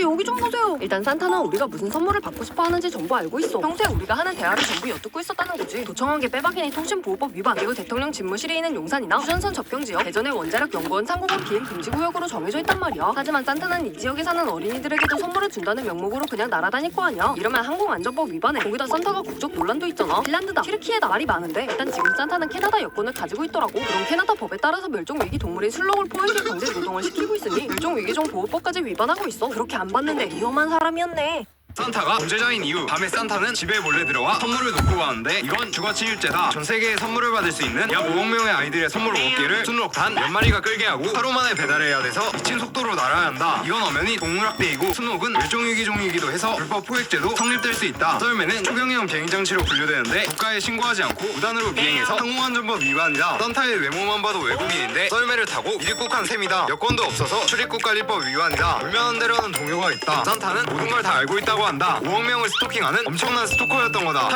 여기 좀 보세요. 일단 산타는 우리가 무슨 선물을 받고 싶어 하는지 전부 알고 있어. 평소에 우리가 하는 대화를 전부 엿듣고 있었다는 거지. 도청한 게 빼박이니 통신보호법 위반, 그리고 대통령 집무실에 있는 용산이나 휴전선 접경 지역, 대전의 원자력 연구원 상공업 비행 금지 구역으로 정해져 있단 말이야. 하지만 산타는 이 지역에 사는 어린이들에게도 선물을 준다는 명목으로 그냥 날아다닐 거 아니야. 이러면 항공안전법 위반에 거기다 산타가 국적 논란도 있잖아. 핀란드다, 튀르키예다 말이 많은데 일단 지금 산타는 캐나다 여권을 가지고 있더라고. 그럼 캐나다 법에 따라서 멸종위기 동물인 슬롱을 포획해 강제 노동을 시키고 있으니 멸종위기종 보호법까지 위반하고 있어. 그렇게 안 봤는데 위험한 사람이었네. 산타가 범죄자인 이후 밤에 산타는 집에 몰래 들어와 선물을 놓고 가는데 이건 주거치유죄다. 전 세계에 선물을 받을 수 있는 약 5억 명의 아이들의 선물 5개를 순록 단 몇 마리가 끌게 하고 하루 만에 배달해야 돼서 미친 속도로 날아야 한다. 이건 엄연히 동물학대이고 순록은 멸종위기종이기도 해서 불법 포획죄도 성립될 수 있다. 썰매는 초경형 비행장치로 분류되는데 국가에 신고하지 않고 무단으로 비행해서 항공안전법 위반이다. 산타의 외모만 봐도 외국인인데 썰매를 타고 입국한 셈이다. 여권도 없어서 출입국 관리법 위반이다. 불면한 대로는 동요가 있다. 산타는 모든 걸 다 알고 있다고 한다. 5억 명을 스토킹하는 엄청난 스토커였던 거다